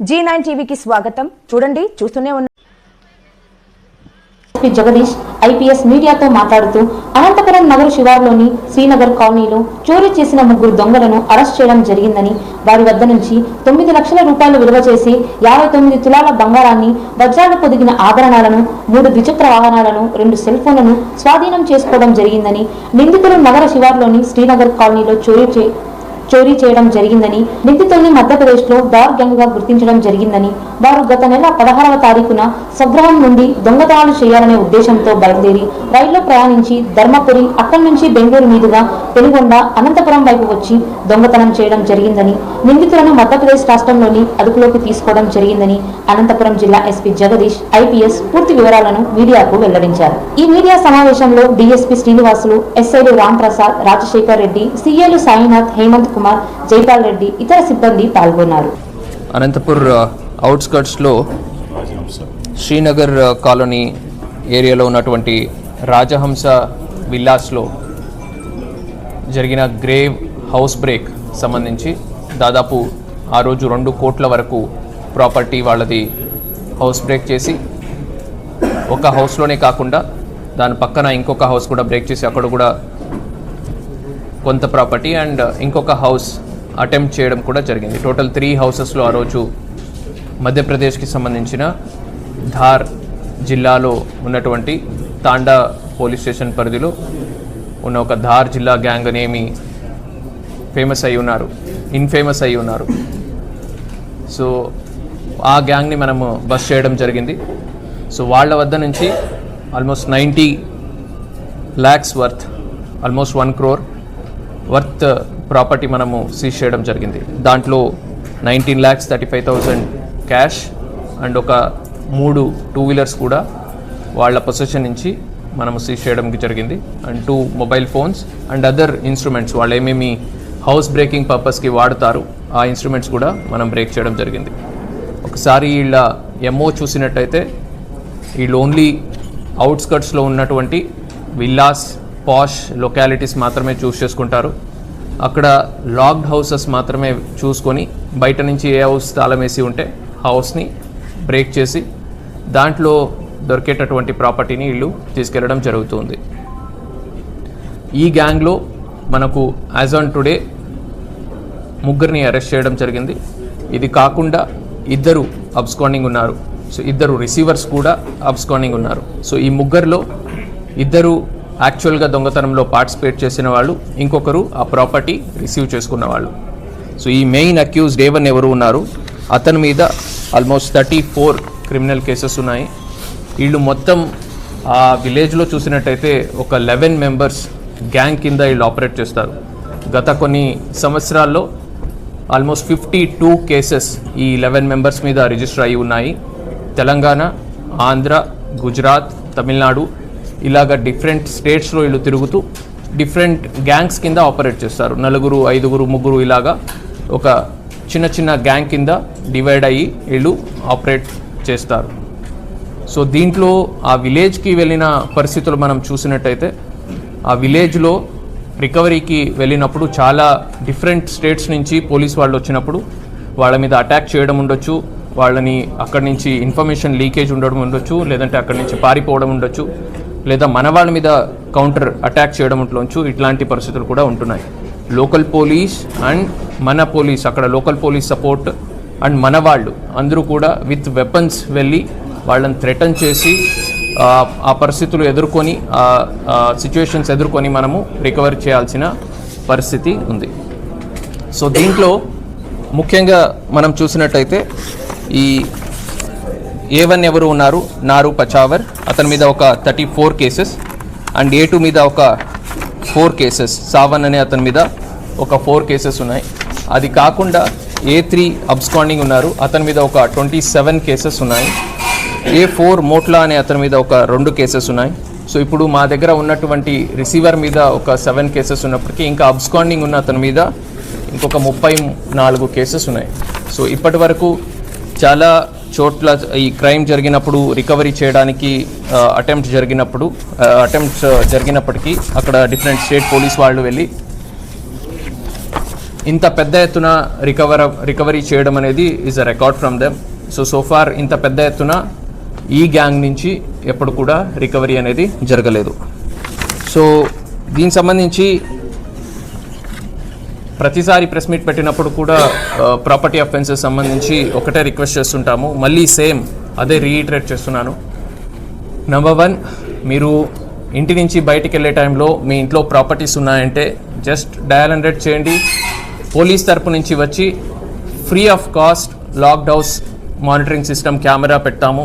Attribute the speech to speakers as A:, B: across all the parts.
A: G nine టీవీకి స్వాగతం. చూడండి చూస్తూనే ఉన్న
B: జగదీష్ ఐపీఎస్ మీడియాతో మాట్లాడుతూ అనంతపురం నగర శివార్లోని శ్రీనగర్ కాలనీలో చోరీ చేసిన ముగ్గురు దొంగలను అరెస్ట్ చేయడం జరిగిందని వారి వద్ద నుంచి తొమ్మిది లక్షల రూపాయలు విలువ చేసి యాభై తొమ్మిది తులాల బంగారాన్ని వజ్రాలు పొదిగిన ఆభరణాలను మూడు ద్విచక్ర వాహనాలను రెండు సెల్ ఫోన్లను స్వాధీనం చేసుకోవడం జరిగిందని నిందితులు నగర శివార్లోని శ్రీనగర్ కాలనీలో చోరీ చే చోరీ చేయడం జరిగిందని నిందితుల్ని మధ్యప్రదేశ్లో డార్ గ్యాంగ్గా గుర్తించడం జరిగిందని వారు గత నెల పదహారవ తారీఖున స్వగ్రహం నుండి దొంగతనాలు చేయాలనే ఉద్దేశంతో బయలుదేరి రైల్లో ప్రయాణించి ధర్మపురి అక్కడి నుంచి బెంగళూరు మీదుగా పెనుగొండ అనంతపురం వైపు వచ్చి దొంగతనం చేయడం జరిగిందని నిందితులను మధ్యప్రదేశ్ రాష్ట్రంలోని అదుపులోకి తీసుకోవడం జరిగిందని అనంతపురం జిల్లా ఎస్పీ జగదీష్ ఐపీఎస్ పూర్తి వివరాలను మీడియాకు వెల్లడించారు. ఈ మీడియా సమావేశంలో డీఎస్పీ శ్రీనివాసులు ఎస్ఐలు రామ్ ప్రసాద్ రాజశేఖర్ రెడ్డి సీఏలు సాయినాథ్ హేమంత్ కుమార్ జైపాల్ రెడ్డి ఇతర సిబ్బంది పాల్గొన్నారు.
C: అనంతపూర్ అవుట్స్కర్ట్స్లో శ్రీనగర్ కాలనీ ఏరియాలో ఉన్నటువంటి రాజహంస విల్లాస్లో జరిగిన గ్రేవ్ హౌస్ బ్రేక్ సంబంధించి దాదాపు ఆ రోజు రెండు కోట్ల వరకు ప్రాపర్టీ వాళ్ళది హౌస్ బ్రేక్ చేసి ఒక హౌస్లోనే కాకుండా దాని పక్కన ఇంకొక హౌస్ కూడా బ్రేక్ చేసి అక్కడ కూడా కొంత ప్రాపర్టీ అండ్ ఇంకొక హౌస్ అటెంప్ట్ చేయడం కూడా జరిగింది. టోటల్ త్రీ హౌసెస్లో ఆ రోజు మధ్యప్రదేశ్కి సంబంధించిన ధార్ జిల్లాలో ఉన్నటువంటి తాండా పోలీస్ స్టేషన్ పరిధిలో ఉన్న ఒక ధార్ జిల్లా గ్యాంగ్ అనేమి ఫేమస్ అయి ఉన్నారు. ఇన్ఫేమస్ అయి ఉన్నారు. సో ఆ గ్యాంగ్ని మనము బస్ చేయడం జరిగింది. సో వాళ్ళ వద్ద నుంచి almost ninety lakhs worth almost one crore worth property మనము సీజ్ చేయడం జరిగింది. దాంట్లో nineteen lakhs thirty five thousand cash and ఒక మూడు టూ వీలర్స్ కూడా వాళ్ళ పొజిషన్ నుంచి మనము సీజ్ చేయడం జరిగింది. And two mobile phones and other instruments వాళ్ళు ఏమేమి హౌస్ బ్రేకింగ్ పర్పస్కి వాడుతారు ఆ ఇన్స్ట్రుమెంట్స్ కూడా మనం బ్రేక్ చేయడం జరిగింది. ఒకసారి వీళ్ళ ఎంఓ చూసినట్టయితే వీళ్ళు ఓన్లీ అవుట్స్కట్స్లో ఉన్నటువంటి విల్లాస్ పాష్ లొకాలిటీస్ మాత్రమే చూస్ చేసుకుంటారు. అక్కడ లాక్డ్ హౌసెస్ మాత్రమే చూసుకొని బయట నుంచి ఏ హౌస్ తాళం వేసి ఉంటే హౌస్ని బ్రేక్ చేసి దాంట్లో దొరికేటటువంటి ప్రాపర్టీని ఇల్లు తీసుకెళ్ళడం జరుగుతుంది. ఈ గ్యాంగ్లో మనకు యాజ్ ఆన్ టుడే ముగ్గురిని అరెస్ట్ చేయడం జరిగింది. ఇది కాకుండా ఇద్దరు అబ్స్కాండింగ్ ఉన్నారు. సో ఇద్దరు రిసీవర్స్ కూడా అబ్స్కాండింగ్ ఉన్నారు. సో ఈ ముగ్గురిలో ఇద్దరు యాక్చువల్గా దొంగతనంలో పార్టిసిపేట్ చేసిన వాళ్ళు ఇంకొకరు ఆ ప్రాపర్టీ రిసీవ్ చేసుకున్న వాళ్ళు. సో ఈ మెయిన్ అక్యూజ్డ్ ఏవన్ ఎవరు ఉన్నారు? అతని మీద almost thirty four criminal cases ఉన్నాయి. వీళ్ళు మొత్తం ఆ విలేజ్లో చూసినట్టయితే ఒక లెవెన్ మెంబర్స్ గ్యాంగ్ కింద వీళ్ళు ఆపరేట్ చేస్తారు. గత కొన్ని సంవత్సరాల్లో ఆల్మోస్ట్ ఫిఫ్టీ టూ కేసెస్ ఈ లెవెన్ మెంబర్స్ మీద రిజిస్టర్ అయి ఉన్నాయి. తెలంగాణ ఆంధ్ర గుజరాత్ తమిళనాడు ఇలాగ డిఫరెంట్ స్టేట్స్లో వీళ్ళు తిరుగుతూ డిఫరెంట్ గ్యాంగ్స్ కింద ఆపరేట్ చేస్తారు. నలుగురు ఐదుగురు ముగ్గురు ఇలాగా ఒక చిన్న చిన్న గ్యాంగ్ కింద డివైడ్ అయ్యి వీళ్ళు ఆపరేట్ చేస్తారు. సో దీంట్లో ఆ విలేజ్కి వెళ్ళిన పరిస్థితులు మనం చూసినట్టయితే ఆ విలేజ్లో రికవరీకి వెళ్ళినప్పుడు చాలా డిఫరెంట్ స్టేట్స్ నుంచి పోలీస్ వాళ్ళు వచ్చినప్పుడు వాళ్ళ మీద అటాక్ చేయడం ఉండొచ్చు వాళ్ళని అక్కడి నుంచి ఇన్ఫర్మేషన్ లీకేజ్ ఉండడం ఉండొచ్చు లేదంటే అక్కడి నుంచి పారిపోవడం ఉండొచ్చు. లేదా మన వాళ్ళ మీద కౌంటర్ అటాక్ చేయడంలోంచు ఇట్లాంటి పరిస్థితులు కూడా ఉంటున్నాయి. లోకల్ పోలీస్ అండ్ మన పోలీస్ అక్కడ లోకల్ పోలీస్ సపోర్ట్ అండ్ మన వాళ్ళు అందరూ కూడా విత్ వెపన్స్ వెళ్ళి వాళ్ళని థ్రెటన్ చేసి ఆ, ఆ పరిస్థితులు ఎదుర్కొని ఆ సిచ్యువేషన్స్ ఎదుర్కొని మనము రికవర్ చేయాల్సిన పరిస్థితి ఉంది. సో దీంట్లో ముఖ్యంగా మనం చూసినట్టయితే ఈ ఏ వన్ ఎవరు ఉన్నారు? నారు పచావర్. అతని మీద ఒక thirty four cases and A two మీద ఒక ఫోర్ కేసెస్ సావన్ అనే అతని మీద ఒక ఫోర్ కేసెస్ ఉన్నాయి. అది కాకుండా ఏ త్రీ అబ్స్కాండింగ్ ఉన్నారు. అతని మీద ఒక ట్వంటీ సెవెన్ కేసెస్ ఉన్నాయి. ఏ ఫోర్ మోట్లా అనే అతని మీద ఒక రెండు కేసెస్ ఉన్నాయి. సో ఇప్పుడు మా దగ్గర ఉన్నటువంటి రిసీవర్ మీద ఒక సెవెన్ కేసెస్ ఉన్నప్పటికీ ఇంకా అబ్స్కాండింగ్ ఉన్న అతని మీద ఇంకొక ముప్పై నాలుగు కేసెస్ ఉన్నాయి. సో ఇప్పటి వరకు చాలా చోట్ల ఈ క్రైమ్ జరిగినప్పుడు రికవరీ చేయడానికి అటెంప్ట్ జరిగినప్పుడు అటెంప్ట్స్ జరిగినప్పటికీ అక్కడ డిఫరెంట్ స్టేట్ పోలీస్ వాళ్ళు వెళ్ళి ఇంత పెద్ద ఎత్తున రికవర్ రికవరీ చేయడం అనేది is a record from them so so far ఇంత పెద్ద ఎత్తున ఈ గ్యాంగ్ నుంచి ఎప్పుడు కూడా రికవరీ అనేది జరగలేదు. సో దీనికి సంబంధించి ప్రతిసారి ప్రెస్ మీట్ పెట్టినప్పుడు కూడా ప్రాపర్టీ అఫెన్సెస్ సంబంధించి ఒకటే రిక్వెస్ట్ చేస్తుంటాము. మళ్ళీ సేమ్ అదే రీఇటరేట్ చేస్తున్నాను. నెంబర్ వన్ మీరు ఇంటి నుంచి బయటికి వెళ్ళే టైంలో మీ ఇంట్లో ప్రాపర్టీస్ ఉన్నాయంటే జస్ట్ డయల్ హండ్రెడ్ చేయండి. పోలీస్ తరపు నుంచి వచ్చి free of cost locked house monitoring system camera పెడతాము.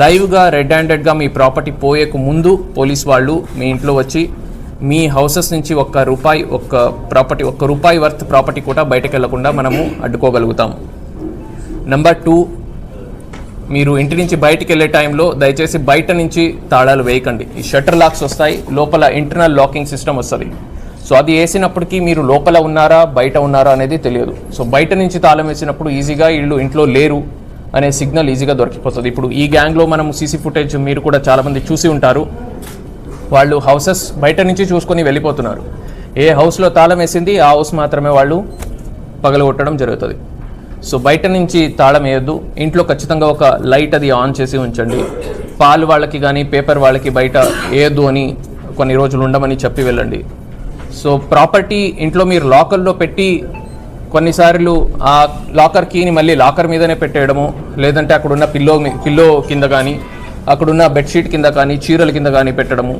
C: లైవ్గా రెడ్ హ్యాండెడ్గా మీ ప్రాపర్టీ పోయేకు ముందు పోలీస్ వాళ్ళు మీ ఇంట్లో వచ్చి మీ హౌసెస్ నుంచి ఒక్క రూపాయి ఒక్క ప్రాపర్టీ ఒక్క రూపాయి వర్త్ ప్రాపర్టీ కూడా బయటకు వెళ్ళకుండా మనము అడ్డుకోగలుగుతాం. నెంబర్ టూ మీరు ఇంటి నుంచి బయటికి వెళ్ళే టైంలో దయచేసి బయట నుంచి తాళాలు వేయకండి. ఈ షట్టర్ లాక్స్ వస్తాయి లోపల ఇంటర్నల్ లాకింగ్ సిస్టమ్ వస్తుంది. సో అది వేసినప్పటికీ మీరు లోపల ఉన్నారా బయట ఉన్నారా అనేది తెలియదు. సో బయట నుంచి తాళం వేసినప్పుడు ఈజీగా వీళ్ళు ఇంట్లో లేరు అనే సిగ్నల్ ఈజీగా దొరికిపోతుంది. ఇప్పుడు ఈ గ్యాంగ్లో మనం సీసీ ఫుటేజ్ మీరు కూడా చాలామంది చూసి ఉంటారు. వాళ్ళు హౌసెస్ బయట నుంచి చూసుకొని వెళ్ళిపోతున్నారు. ఏ హౌస్లో తాళం వేసింది ఆ హౌస్ మాత్రమే వాళ్ళు పగలగొట్టడం జరుగుతుంది. సో బయట నుంచి తాళం వేయొద్దు. ఇంట్లో ఖచ్చితంగా ఒక లైట్ అది ఆన్ చేసి ఉంచండి. పాలు వాళ్ళకి కానీ పేపర్ వాళ్ళకి బయట వేయొద్దు అని కొన్ని రోజులు ఉండమని చెప్పి వెళ్ళండి. సో ప్రాపర్టీ ఇంట్లో మీరు లాకర్లో పెట్టి కొన్నిసార్లు ఆ లాకర్ కీని మళ్ళీ లాకర్ మీదనే పెట్టేయడము లేదంటే అక్కడున్న పిల్లో పిల్లో కింద కానీ అక్కడున్న బెడ్షీట్ కింద కానీ చీరల కింద కానీ పెట్టడము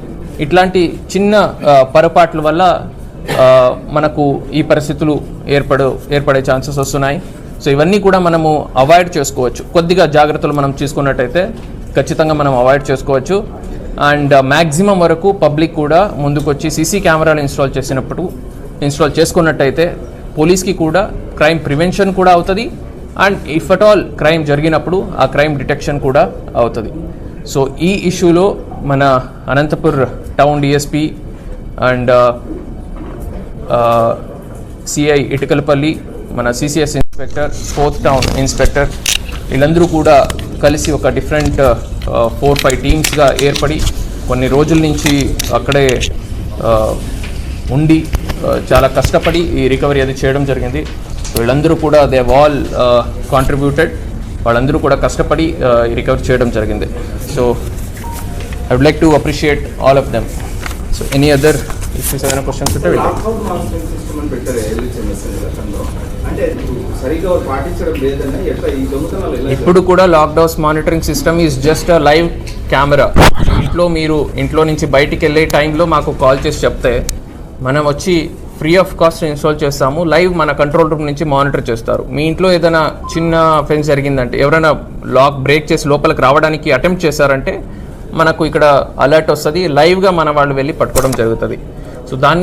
C: ఇట్లాంటి చిన్న పొరపాట్ల వల్ల మనకు ఈ పరిస్థితులు ఏర్పడు ఏర్పడే ఛాన్సెస్ వస్తున్నాయి. సో ఇవన్నీ కూడా మనము అవాయిడ్ చేసుకోవచ్చు. కొద్దిగా జాగ్రత్తలు మనం తీసుకున్నట్టయితే ఖచ్చితంగా మనం అవాయిడ్ చేసుకోవచ్చు. అండ్ మ్యాక్సిమం వరకు పబ్లిక్ కూడా ముందుకొచ్చి సీసీ కెమెరాలు ఇన్స్టాల్ చేసినప్పుడు ఇన్స్టాల్ చేసుకున్నట్టయితే పోలీస్కి కూడా క్రైమ్ ప్రివెన్షన్ కూడా అవుతుంది. And if at all crime జరిగినప్పుడు ఆ క్రైమ్ డిటెక్షన్ కూడా అవుతుంది. సో ఈ ఇష్యూలో మన Anantapur town DSP and CI Itukalapalli మన CCS inspector fourth town inspector వీళ్ళందరూ కూడా కలిసి ఒక డిఫరెంట్ ఫోర్ ఫైవ్ టీమ్స్గా ఏర్పడి కొన్ని రోజుల నుంచి అక్కడే uh, ఉండి uh, చాలా కష్టపడి ఈ రికవరీ అది చేయడం జరిగింది. వీళ్ళందరూ కూడా దే ఆల్ కాంట్రిబ్యూటెడ్ వాళ్ళందరూ కూడా కష్టపడి uh, రికవర్ రికవరీ చేయడం జరిగింది. So I would like to appreciate all of them so any other issues ఏదైనా క్వశ్చన్స్ ఉంటే ఇప్పుడు కూడా lockdowns monitoring system is just a live camera ఇంట్లో మీరు ఇంట్లో నుంచి బయటికి వెళ్ళే టైంలో మాకు కాల్ చేసి చెప్తే మనం వచ్చి ఫ్రీ ఆఫ్ కాస్ట్ ఇన్స్టాల్ చేస్తాము లైవ్ మన కంట్రోల్ రూమ్ నుంచి మానిటర్ చేస్తారు. మీ ఇంట్లో ఏదైనా చిన్న ఫెన్స్ జరిగిందంటే ఎవరైనా లాక్ బ్రేక్ చేసి లోపలికి రావడానికి అటెంప్ట్ చేశారంటే మనకు ఇక్కడ అలర్ట్ వస్తుంది లైవ్గా మన వాళ్ళు వెళ్ళి పట్టుకోవడం జరుగుతుంది. సో దాన్ని